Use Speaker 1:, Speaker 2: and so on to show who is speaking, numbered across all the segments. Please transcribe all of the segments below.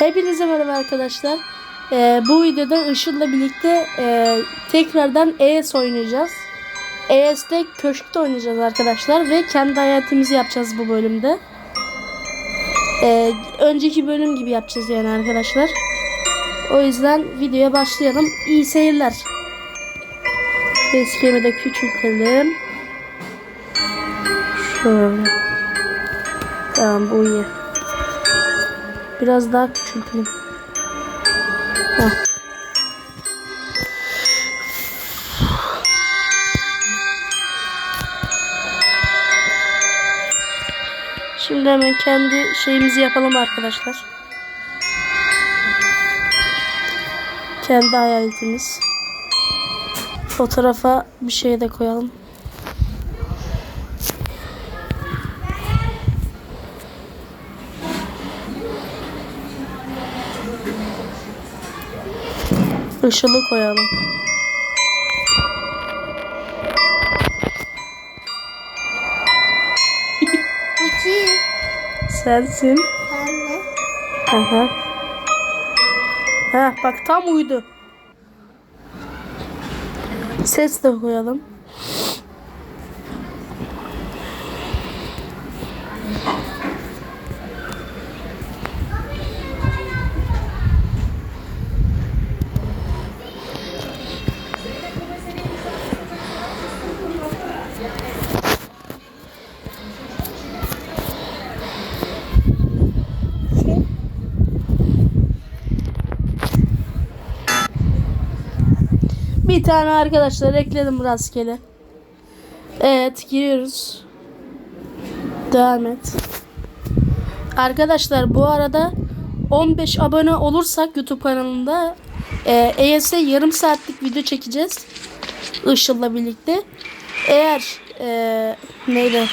Speaker 1: Hepinize merhaba arkadaşlar. Ee, bu videoda Işıl'la birlikte e, tekrardan ES oynayacağız. ES'te köşkte oynayacağız arkadaşlar ve kendi hayatımızı yapacağız bu bölümde. Ee, önceki bölüm gibi yapacağız yani arkadaşlar. O yüzden videoya başlayalım. İyi seyirler. Eskimi de küçültelim. Şöyle. Tamam bu iyi. Biraz daha küçültelim. Şimdi hemen kendi şeyimizi yapalım arkadaşlar. Kendi hayaletimiz. Fotoğrafa bir şey de koyalım. Işılı koyalım.
Speaker 2: Kuki.
Speaker 1: Sensin.
Speaker 2: Anne.
Speaker 1: Aha. Ha bak tam uydu. Ses de koyalım. Bir tane arkadaşlar ekledim rastgele. Evet giriyoruz. Devam et. Arkadaşlar bu arada 15 abone olursak YouTube kanalında e, EYS'e yarım saatlik video çekeceğiz. Işıl'la birlikte. Eğer e, neydi?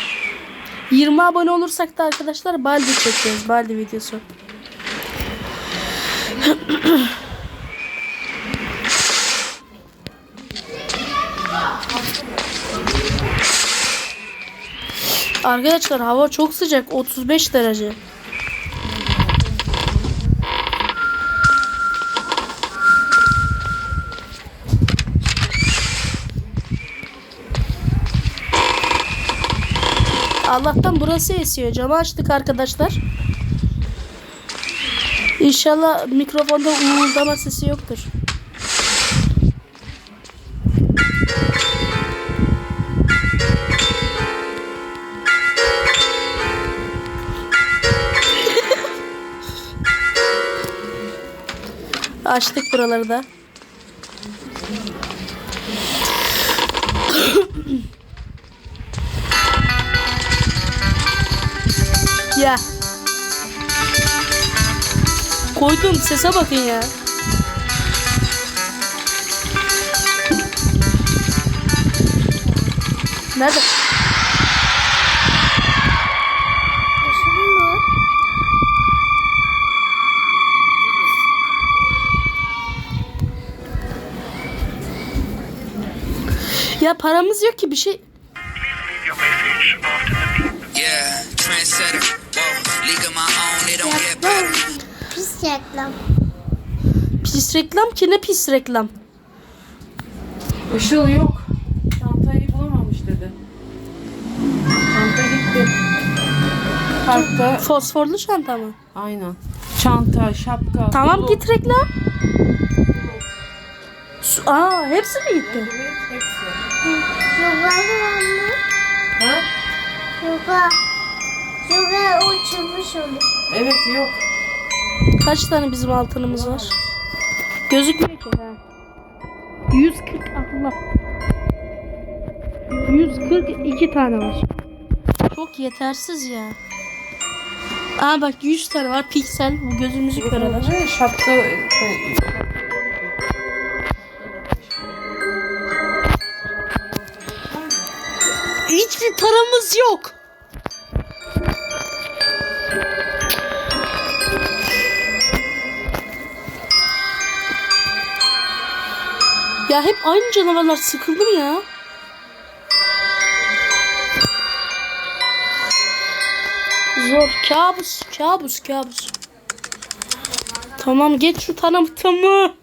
Speaker 1: 20 abone olursak da arkadaşlar Baldi çekeceğiz. Baldi videosu. Arkadaşlar hava çok sıcak. 35 derece. Allah'tan burası esiyor. Camı açtık arkadaşlar. İnşallah mikrofonda uğuldama sesi yoktur. Açtık buraları da. ya. Koydum sese bakın ya. Nerede? Ya paramız yok ki bir şey.
Speaker 2: Reklam. Pis reklam.
Speaker 1: Pis reklam ki ne pis reklam.
Speaker 3: Işıl yok. Çantayı bulamamış dedi. Çanta gitti. Parkta
Speaker 1: Fosforlu çanta mı?
Speaker 3: aynen. Çanta, şapka.
Speaker 1: Tamam
Speaker 3: dolu.
Speaker 1: git reklam. Su- Aa hepsi mi gitti?
Speaker 3: Evet,
Speaker 2: mı?
Speaker 3: Ha?
Speaker 2: Yoga. Yoga o çıkmış olur.
Speaker 3: Evet yok.
Speaker 1: Kaç tane bizim altınımız var? Gözükmüyor ki. Ha. 140 Allah. 142 tane var. Çok yetersiz ya. Aa bak 100 tane var piksel bu gözümüzü kör eder.
Speaker 3: Şapka.
Speaker 1: Paramız yok. Ya hep aynı canavarlar sıkıldım ya. Zor. Kabus. Kabus. Kabus. Tamam geç şu tanıtımı.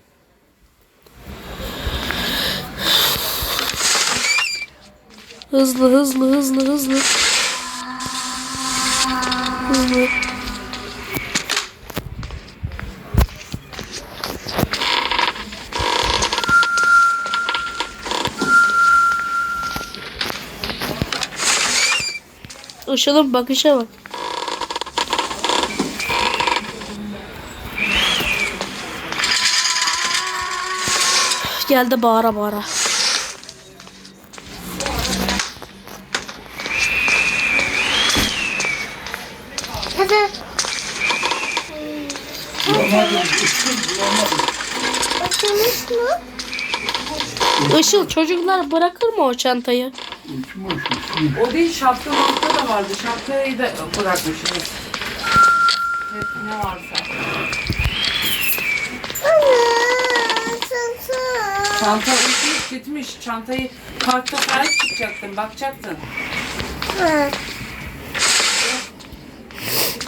Speaker 1: Hızlı hızlı hızlı hızlı. Hızlı. Işıl'ın bakışa bak. Geldi bağıra bağıra.
Speaker 2: Mı?
Speaker 1: Işıl çocuklar bırakır mı o çantayı?
Speaker 3: O değil şapka mapka da vardı. Şapkayı da bırakmışsınız. Hep ne varsa.
Speaker 2: Ana, sınsın.
Speaker 3: Çanta uçmuş gitmiş. Çantayı parkta sahip çıkacaktın. Bakacaktın.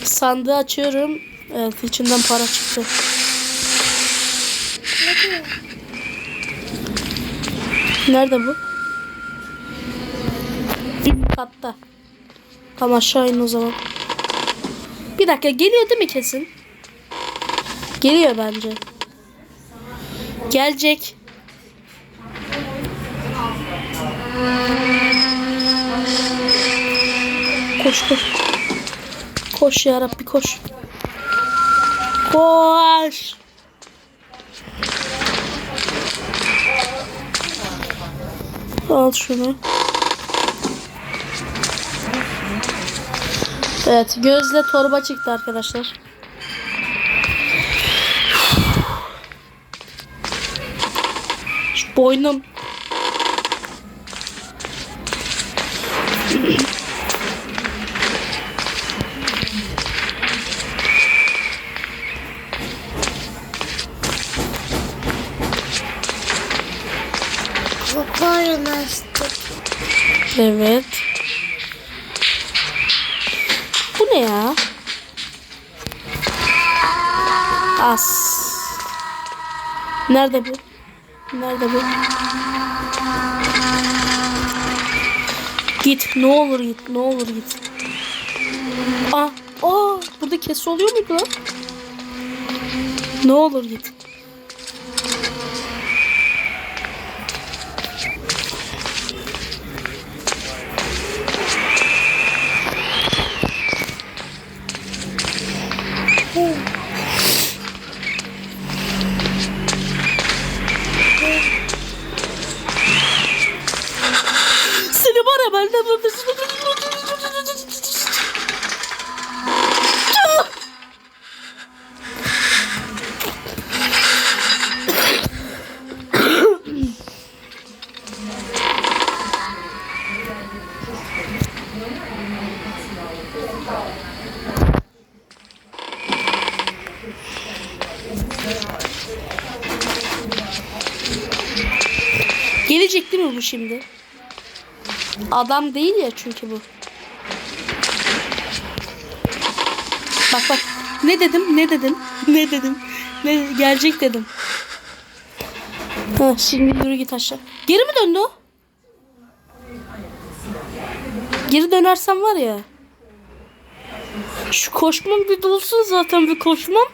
Speaker 1: Sandığı açıyorum. Evet içinden para çıktı. Nerede bu? Üst katta. Tamam aşağı in o zaman. Bir dakika geliyor değil mi kesin? Geliyor bence. Gelecek. Koş koş. Koş ya Rabbi koş. Koş. Al şunu. Evet gözle torba çıktı arkadaşlar. Şu boynum.
Speaker 2: Kokuyor lastik.
Speaker 1: Evet. Bu ne ya? As. Nerede bu? Nerede bu? Git ne olur git ne olur git. Aa, aa burada kesi oluyor muydu lan? Ne olur git. Şimdi? Adam değil ya çünkü bu. Bak bak. Ne dedim? Ne dedim? Ne dedim? Ne gelecek dedim. Ha, şimdi yürü git aşağı. Geri mi döndü o? Geri dönersem var ya. Şu koşmam bir dolsun zaten bir koşmam.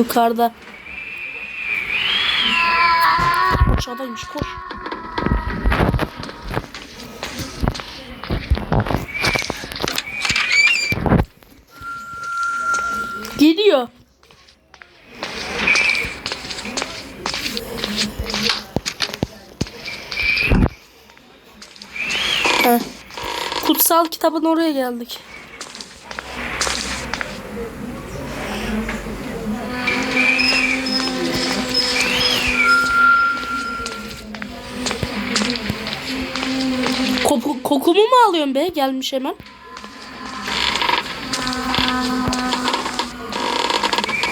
Speaker 1: Yukarıda. Aşağıdaymış koş. Geliyor. Heh. Kutsal kitabın oraya geldik. Koku, kokumu mu alıyorsun be? Gelmiş hemen.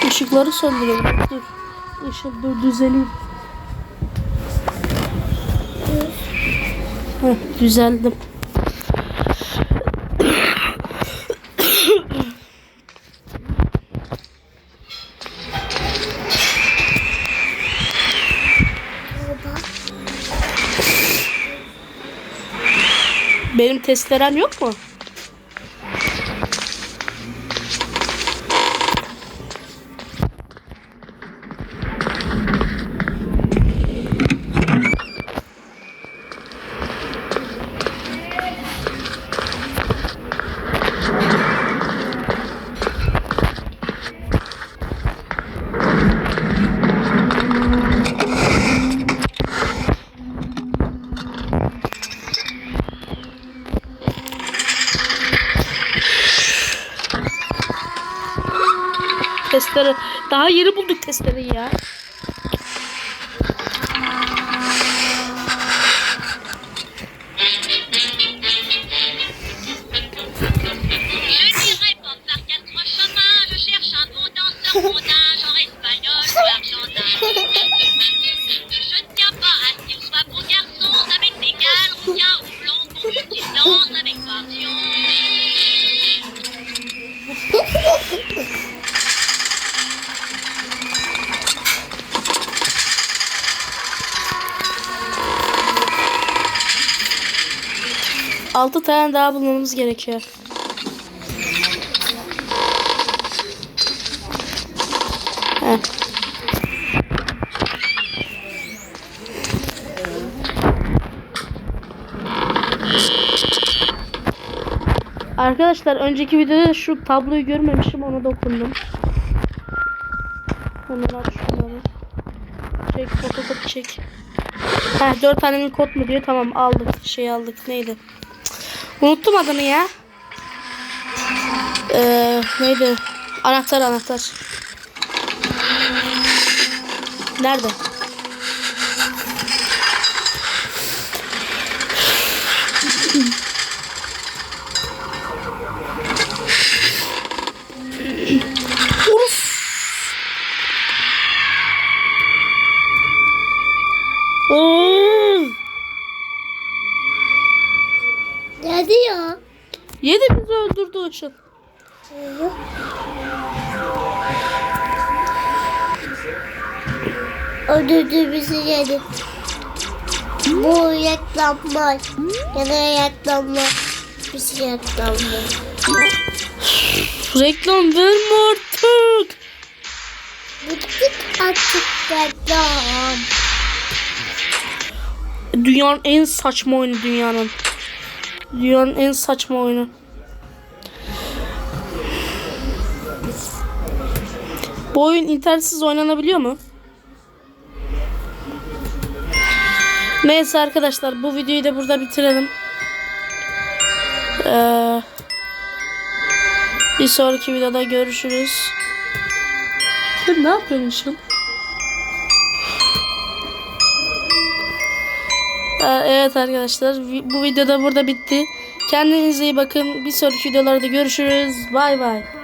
Speaker 1: Işıkları söndürelim. Dur. Işık dur düzeleyim. Heh, düzeldim. Benim testerem yok mu? Daha yeni bulduk testereyi ya. 6 tane daha bulmamız gerekiyor. Heh. Arkadaşlar önceki videoda şu tabloyu görmemişim ona dokundum. Hemen at şunları. Çek fotokop çek. Heh 4 tanemin kod mu diyor tamam aldık şey aldık neydi. Unuttum adını ya. Ee, neydi? Anahtar anahtar. Nerede? Işıl.
Speaker 2: Öldürdü bizi yedi. Bu reklamlar. Yine reklamlar. Bizi reklamlar.
Speaker 1: Reklam verme artık.
Speaker 2: Bıktık artık reklam.
Speaker 1: Dünyanın en saçma oyunu dünyanın. Dünyanın en saçma oyunu. Bu oyun internetsiz oynanabiliyor mu? Neyse arkadaşlar bu videoyu da burada bitirelim. Ee, bir sonraki videoda görüşürüz. Sen ne yapıyorsun? Ee, Evet arkadaşlar bu videoda burada bitti. Kendinize iyi bakın. Bir sonraki videolarda görüşürüz. Bay bay.